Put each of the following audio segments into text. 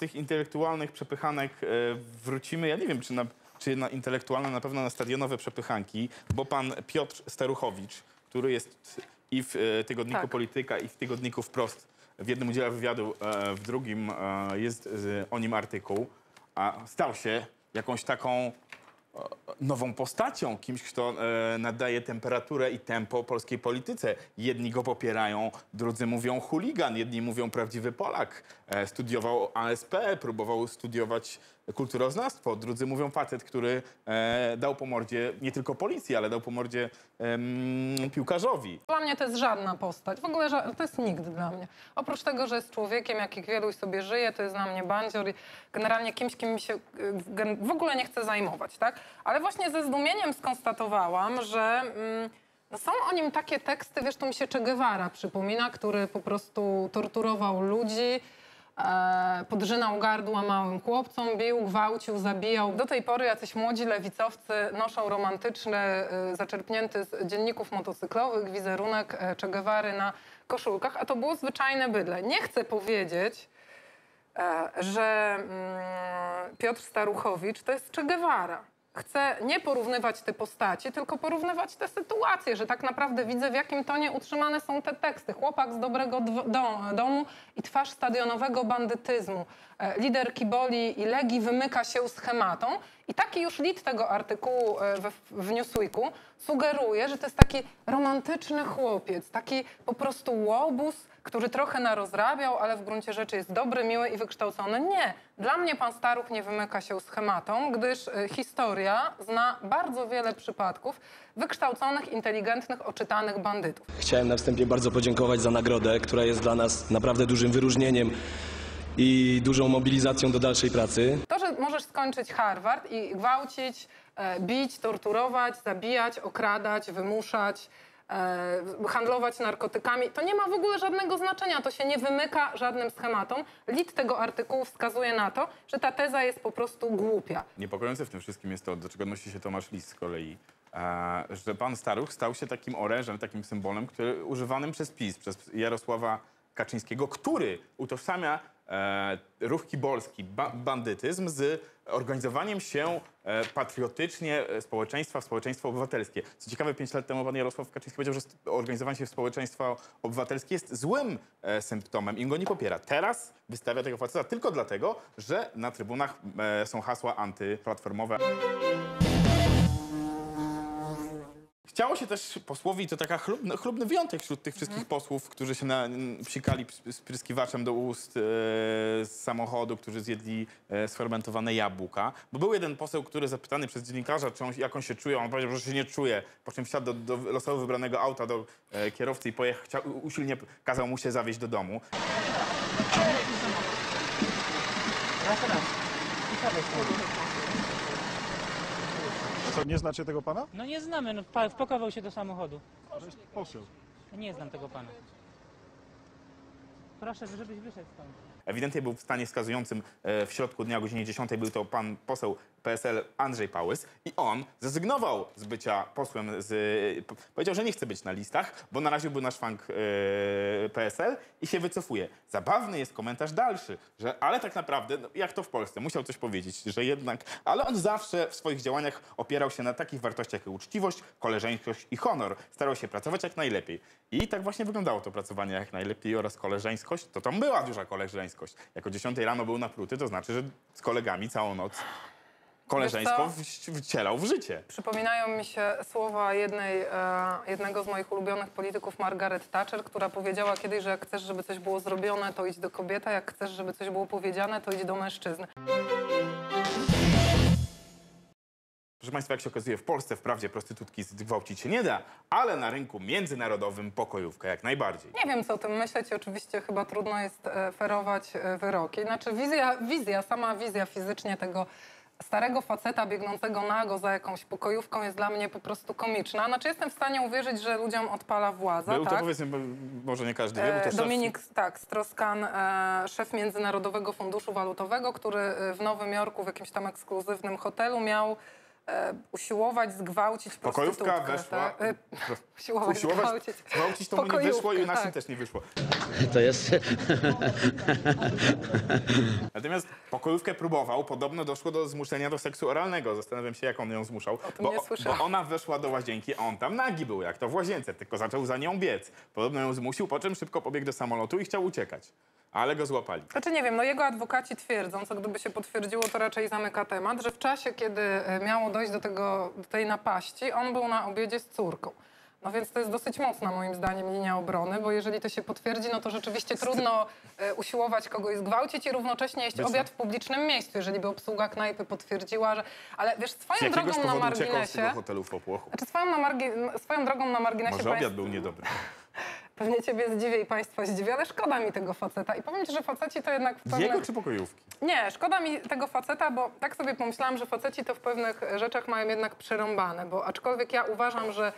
tych intelektualnych przepychanek e, wrócimy. Ja nie wiem, czy na, czy na intelektualne, na pewno na stadionowe przepychanki, bo pan Piotr Staruchowicz, który jest i w e, tygodniku Tak. Polityka, i w tygodniku Wprost, w jednym udziela wywiadu, e, w drugim jest o nim artykuł, a stał się jakąś taką nową postacią, kimś, kto e, nadaje temperaturę i tempo polskiej polityce. Jedni go popierają, drudzy mówią chuligan, jedni mówią prawdziwy Polak. E, studiował ASP, próbował studiować kulturoznawstwo, drudzy mówią facet, który e, dał po mordzie nie tylko policji, ale dał po mordzie em, piłkarzowi. Dla mnie to jest żadna postać. W ogóle to jest nikt dla mnie. Oprócz tego, że jest człowiekiem, jakich wielu sobie żyje, to jest dla mnie bandzior i generalnie kimś, kim się y, w ogóle nie chce zajmować, tak? Ale właśnie ze zdumieniem skonstatowałam, że mm, no są o nim takie teksty, wiesz, to mi się Che Guevara przypomina, który po prostu torturował ludzi, e, podrzynał gardła małym chłopcom, bił, gwałcił, zabijał. Do tej pory jacyś młodzi lewicowcy noszą romantyczny, y, zaczerpnięty z dzienników motocyklowych wizerunek e, Che Guevary na koszulkach, a to było zwyczajne bydle. Nie chcę powiedzieć, e, że mm, Piotr Staruchowicz to jest Che Guevara. Chcę nie porównywać te postaci, tylko porównywać te sytuacje, że tak naprawdę widzę, w jakim tonie utrzymane są te teksty. Chłopak z dobrego domu i twarz stadionowego bandytyzmu. E, lider Kiboli i Legii wymyka się schematom. I taki już lit tego artykułu e, we, w Newsweeku sugeruje, że to jest taki romantyczny chłopiec, taki po prostu łobuz, który trochę narozrabiał, ale w gruncie rzeczy jest dobry, miły i wykształcony. Nie. Dla mnie pan Staruch nie wymyka się schematom, gdyż y, historia zna bardzo wiele przypadków wykształconych, inteligentnych, oczytanych bandytów. Chciałem na wstępie bardzo podziękować za nagrodę, która jest dla nas naprawdę dużym wyróżnieniem i dużą mobilizacją do dalszej pracy. To, że możesz skończyć Harvard i gwałcić, e, bić, torturować, zabijać, okradać, wymuszać, handlować narkotykami, to nie ma w ogóle żadnego znaczenia. To się nie wymyka żadnym schematom. Lit tego artykułu wskazuje na to, że ta teza jest po prostu głupia. Niepokojące w tym wszystkim jest to, do czego odnosi się Tomasz Lis z kolei, e, że pan Staruch stał się takim orężem, takim symbolem, który używanym przez PiS, przez Jarosława Kaczyńskiego, który utożsamia e, ruch kibolski, ba bandytyzm z organizowaniem się e, patriotycznie e, społeczeństwa w społeczeństwo obywatelskie. Co ciekawe, pięć lat temu pan Jarosław Kaczyński powiedział, że organizowanie się w społeczeństwo obywatelskie jest złym e, symptomem i go nie popiera. Teraz wystawia tego faceta tylko dlatego, że na trybunach e, są hasła antyplatformowe. Chciało się też posłowi, to taka chlubny, chlubny wyjątek wśród tych wszystkich posłów, którzy się na, psikali ps- spryskiwaczem do ust e, z samochodu, którzy zjedli e, sfermentowane jabłka. Bo był jeden poseł, który zapytany przez dziennikarza, czy on, jak on się czuje, on powiedział, że się nie czuje. Po czym wsiadł do, do losowo wybranego auta do e, kierowcy i pojechał, chciał, usilnie kazał mu się zawieźć do domu. Co, nie znacie tego pana? No nie znamy, no, pa- wpakował się do samochodu. Poseł. Nie znam tego pana. Proszę, żebyś wyszedł stąd. Ewidentnie był w stanie skazującym e, w środku dnia o godzinie 10 był to pan poseł PSL Andrzej Pałys i on zrezygnował z bycia posłem, z, p- powiedział, że nie chce być na listach, bo naraził był na szwank e, PSL i się wycofuje. Zabawny jest komentarz dalszy, że ale tak naprawdę, no, jak to w Polsce, musiał coś powiedzieć, że jednak, ale on zawsze w swoich działaniach opierał się na takich wartościach jak uczciwość, koleżeńskość i honor. Starał się pracować jak najlepiej. I tak właśnie wyglądało to pracowanie jak najlepiej oraz koleżeńskość. To tam była duża koleżeńskość. Jak o 10 rano był napruty, to znaczy, że z kolegami całą noc koleżeństwo w- wcielał w życie. Przypominają mi się słowa jednej, e, jednego z moich ulubionych polityków, Margaret Thatcher, która powiedziała kiedyś, że jak chcesz, żeby coś było zrobione, to idź do kobiety, jak chcesz, żeby coś było powiedziane, to idź do mężczyzny. Proszę Państwa, jak się okazuje, w Polsce wprawdzie prostytutki zgwałcić się nie da, ale na rynku międzynarodowym pokojówka jak najbardziej. Nie wiem, co o tym myśleć. Oczywiście chyba trudno jest e, ferować e, wyroki. Znaczy wizja, wizja, sama wizja fizycznie tego starego faceta biegnącego nago za jakąś pokojówką jest dla mnie po prostu komiczna. Znaczy jestem w stanie uwierzyć, że ludziom odpala władza, Był to tak? powiedzmy, bo może nie każdy wie, bo to E, szef Dominik, tak, Stroskan, e, szef Międzynarodowego Funduszu Walutowego, który e, w Nowym Jorku w jakimś tam ekskluzywnym hotelu miał e, usiłować zgwałcić Pokojówka weszła. Tak? E, usiłować Usiłować zgwałcić gwałcić to mu nie wyszło i naszym tak. też nie wyszło. To jest Natomiast pokojówkę próbował, podobno doszło do zmuszenia do seksu oralnego. Zastanawiam się, jak on ją zmuszał. bo, bo ona weszła do łazienki, a on tam nagi był, jak to w łazience, tylko zaczął za nią biec. Podobno ją zmusił, po czym szybko pobiegł do samolotu i chciał uciekać. Ale go złapali. Znaczy nie wiem, no jego adwokaci twierdzą, co gdyby się potwierdziło, to raczej zamyka temat, że w czasie, kiedy e, miało dojść do, tego, do tej napaści, on był na obiedzie z córką. No więc to jest dosyć mocna moim zdaniem linia obrony, bo jeżeli to się potwierdzi, no to rzeczywiście trudno e, usiłować kogoś zgwałcić i równocześnie jeść obiad w publicznym miejscu, jeżeli by obsługa knajpy potwierdziła, że... Ale wiesz, Z swoją drogą na z marginesie... tego hotelu w popłochu. Znaczy swoją, na margi, swoją drogą na marginesie Może obiad był niedobry. Pewnie ciebie zdziwię i państwa zdziwię, ale szkoda mi tego faceta. I powiem ci, że faceci to jednak w pewnych... Jego czy pokojówki? Nie, szkoda mi tego faceta, bo tak sobie pomyślałam, że faceci to w pewnych rzeczach mają jednak przerąbane, bo aczkolwiek ja uważam, że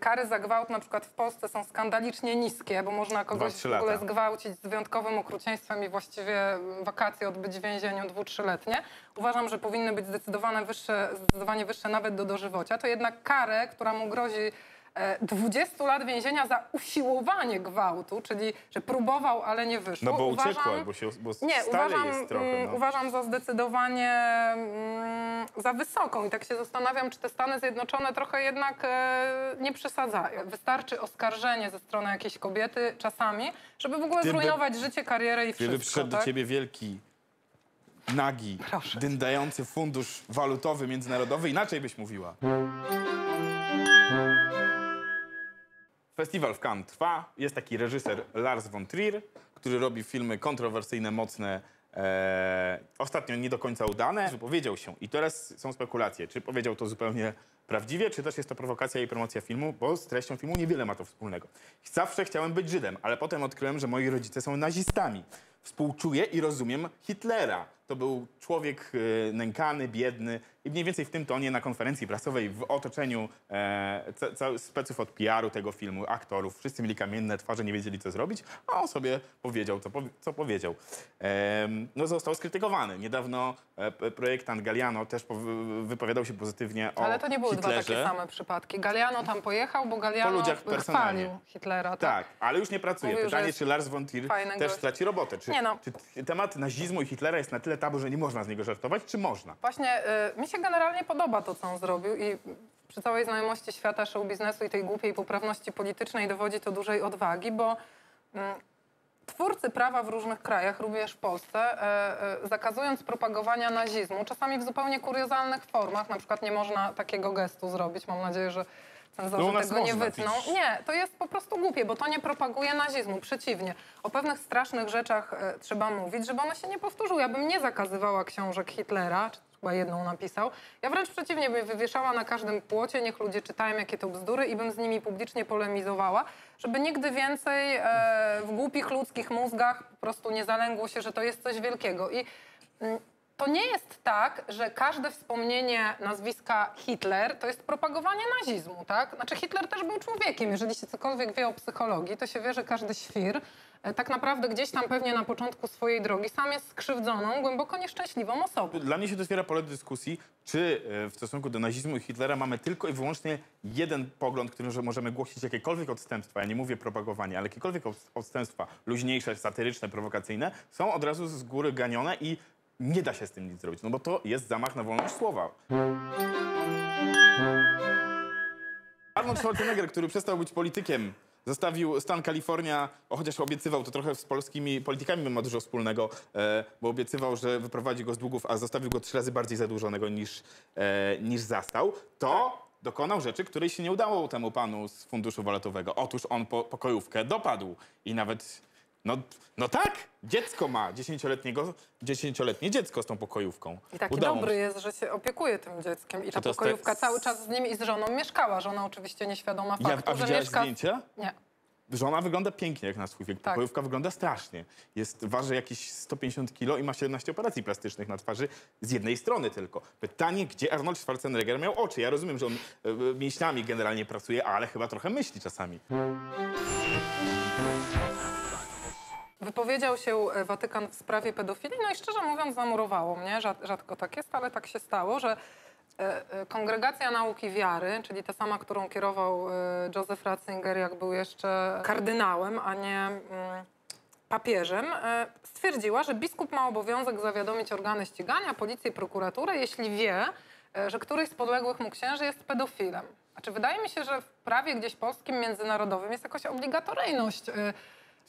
kary za gwałt na przykład w Polsce są skandalicznie niskie, bo można kogoś w ogóle zgwałcić z wyjątkowym okrucieństwem i właściwie wakacje odbyć w więzieniu dwu, trzyletnie. Uważam, że powinny być zdecydowane wyższe, zdecydowanie wyższe nawet do dożywocia. To jednak karę, która mu grozi 20 lat więzienia za usiłowanie gwałtu, czyli że próbował, ale nie wyszło. No bo uważam, uciekła, bo się bo nie, uważam, jest trochę. mm, No. uważam za zdecydowanie mm, za wysoką i tak się zastanawiam, czy te Stany Zjednoczone trochę jednak e, nie przesadzają. Wystarczy oskarżenie ze strony jakiejś kobiety czasami, żeby w ogóle Gdyby- zrujnować życie, karierę i Gdyby wszystko. przyszedł do tak? ciebie wielki, nagi, Proszę. dyndający fundusz walutowy międzynarodowy, inaczej byś mówiła. Festiwal w Cannes trwa. Jest taki reżyser Lars von Trier, który robi filmy kontrowersyjne, mocne, e, ostatnio nie do końca udane. Wypowiedział się i teraz są spekulacje, czy powiedział to zupełnie prawdziwie, czy też jest to prowokacja i promocja filmu, bo z treścią filmu niewiele ma to wspólnego. Zawsze chciałem być Żydem, ale potem odkryłem, że moi rodzice są nazistami. Współczuję i rozumiem Hitlera. To był człowiek e, nękany, biedny i mniej więcej w tym tonie na konferencji prasowej w otoczeniu e, speców od PR-u tego filmu, aktorów, wszyscy mieli kamienne twarze, nie wiedzieli co zrobić, a on sobie powiedział, co, co powiedział. Em, no został skrytykowany. Niedawno e, projektant Galliano też pow- wypowiadał się pozytywnie o Ale to nie były dwa Hitlerze. takie same przypadki. Galliano tam pojechał, bo Galliano Po ludziach personalnie. chwalił Hitlera. Tak. Tak, ale już nie pracuje. Mówił, Pytanie, czy Lars von Trier też gość. straci robotę? Czy, Nie no. czy temat nazizmu i Hitlera jest na tyle tabu, że nie można z niego żartować, czy można? Właśnie y, mi się generalnie podoba to, co on zrobił i przy całej znajomości świata show biznesu i tej głupiej poprawności politycznej dowodzi to dużej odwagi, bo mm, twórcy prawa w różnych krajach, również w Polsce, e, zakazując propagowania nazizmu, czasami w zupełnie kuriozalnych formach, na przykład nie można takiego gestu zrobić, mam nadzieję, że cenzorzy nas tego nie wytną. widzisz. Nie, to jest po prostu głupie, bo to nie propaguje nazizmu, przeciwnie. O pewnych strasznych rzeczach e, trzeba mówić, żeby one się nie powtórzyły. Ja bym nie zakazywała książek Hitlera, czy chyba jedną napisał. Ja wręcz przeciwnie, bym wywieszała na każdym płocie, niech ludzie czytają jakie to bzdury i bym z nimi publicznie polemizowała, żeby nigdy więcej e, w głupich ludzkich mózgach po prostu nie zalęgło się, że to jest coś wielkiego. I mm, to nie jest tak, że każde wspomnienie nazwiska Hitler to jest propagowanie nazizmu, tak? Znaczy Hitler też był człowiekiem. Jeżeli się cokolwiek wie o psychologii, to się wie, że każdy świr e, tak naprawdę gdzieś tam pewnie na początku swojej drogi sam jest skrzywdzoną, głęboko nieszczęśliwą osobą. Dla mnie się to otwiera pole dyskusji, czy e, w stosunku do nazizmu i Hitlera mamy tylko i wyłącznie jeden pogląd, którym że możemy głosić jakiekolwiek odstępstwa. Ja nie mówię propagowanie, ale jakiekolwiek od- odstępstwa, luźniejsze, satyryczne, prowokacyjne, są od razu z góry ganione i nie da się z tym nic zrobić, no bo to jest zamach na wolność słowa. Arnold Schwarzenegger, który przestał być politykiem, zostawił stan Kalifornia, chociaż obiecywał, to trochę z polskimi politykami ma dużo wspólnego, e, bo obiecywał, że wyprowadzi go z długów, a zostawił go trzy razy bardziej zadłużonego niż, e, niż zastał, to dokonał rzeczy, której się nie udało temu panu z funduszu walutowego. Otóż on po, pokojówkę dopadł i nawet, no, no tak, dziecko ma, dziesięcioletniego, dziesięcioletnie dziecko z tą pokojówką. I taki Udało dobry się. jest, że się opiekuje tym dzieckiem. I ta pokojówka tak- cały czas z nim i z żoną mieszkała. Żona oczywiście nieświadoma Ja, faktu, a że mieszka... zdjęcia? Nie. Żona wygląda pięknie jak na swój wiek. Tak. Pokojówka wygląda strasznie. Jest, waży jakieś 150 kilo i ma 17 operacji plastycznych na twarzy z jednej strony tylko. Pytanie, gdzie Arnold Schwarzenegger miał oczy? Ja rozumiem, że on e, mięśniami generalnie pracuje, ale chyba trochę myśli czasami. Wypowiedział się e, Watykan w sprawie pedofilii, no i szczerze mówiąc zamurowało mnie, Rzad, rzadko tak jest, ale tak się stało, że e, e, Kongregacja Nauki Wiary, czyli ta sama, którą kierował Joseph Ratzinger, jak był jeszcze kardynałem, a nie mm, papieżem, stwierdziła, że biskup ma obowiązek zawiadomić organy ścigania, policję i prokuraturę, jeśli wie, że któryś z podległych mu księży jest pedofilem. Znaczy, wydaje mi się, że w prawie gdzieś polskim, międzynarodowym jest jakaś obligatoryjność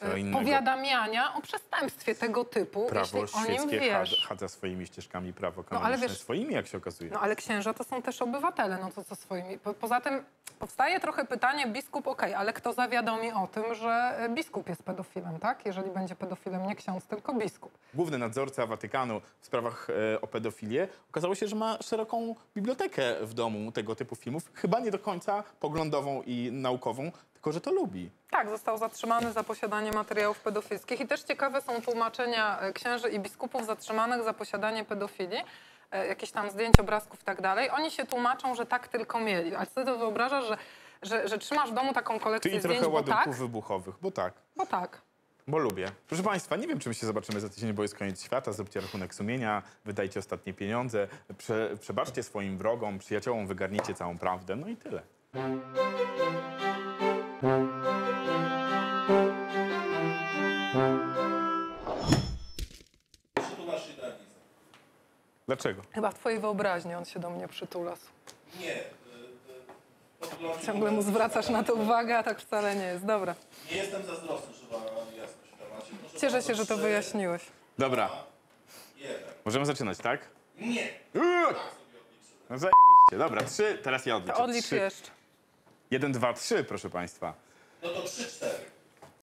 e, powiadamiania o przestępstwie tego typu, Prawo jeśli o nim wiesz. chadza, swoimi ścieżkami, prawo ale kanoniczne wiesz- swoimi, jak się okazuje. No ale księża to są też obywatele, no to co swoimi. Po, poza tym powstaje trochę pytanie, biskup okej, ale kto zawiadomi o tym, że e, biskup jest pedofilem, tak? Jeżeli będzie pedofilem nie ksiądz, tylko biskup. Główny nadzorca Watykanu w sprawach e, o pedofilię okazało się, że ma szeroką bibliotekę w domu tego typu filmów. Chyba nie do końca poglądową i naukową, tylko że to lubi. Tak, został zatrzymany za posiadanie materiałów pedofilskich i też ciekawe są tłumaczenia e, księży i biskupów zatrzymanych za posiadanie pedofilii, e, jakieś tam zdjęć, obrazków i tak dalej. Oni się tłumaczą, że tak tylko mieli. Ale ty to wyobrażasz, że, że, że trzymasz w domu taką kolekcję Czyli zdjęć, trochę bo ładunków tak, wybuchowych, bo tak. bo tak. Bo lubię. Proszę Państwa, nie wiem, czy my się zobaczymy za tydzień, bo jest koniec świata. Zróbcie rachunek sumienia, wydajcie ostatnie pieniądze, prze, przebaczcie swoim wrogom, przyjaciołom, wygarnijcie całą prawdę. No i tyle. Dlaczego? Chyba w twojej wyobraźni on się do mnie przytula. Nie. y, y, Ciągle mu zwracasz na to uwagę, a tak wcale nie jest. Dobra. Nie jestem zazdrosny, żeby była jasność w temacie. Proszę Cieszę się, że to wyjaśniłeś. Dobra, Jeden. możemy zaczynać, tak? Nie. No zajebiście. Dobra, trzy, teraz ja odliczę. To odlicz Trzy. jeszcze. Jeden, dwa, trzy, proszę Państwa. No to trzy, cztery.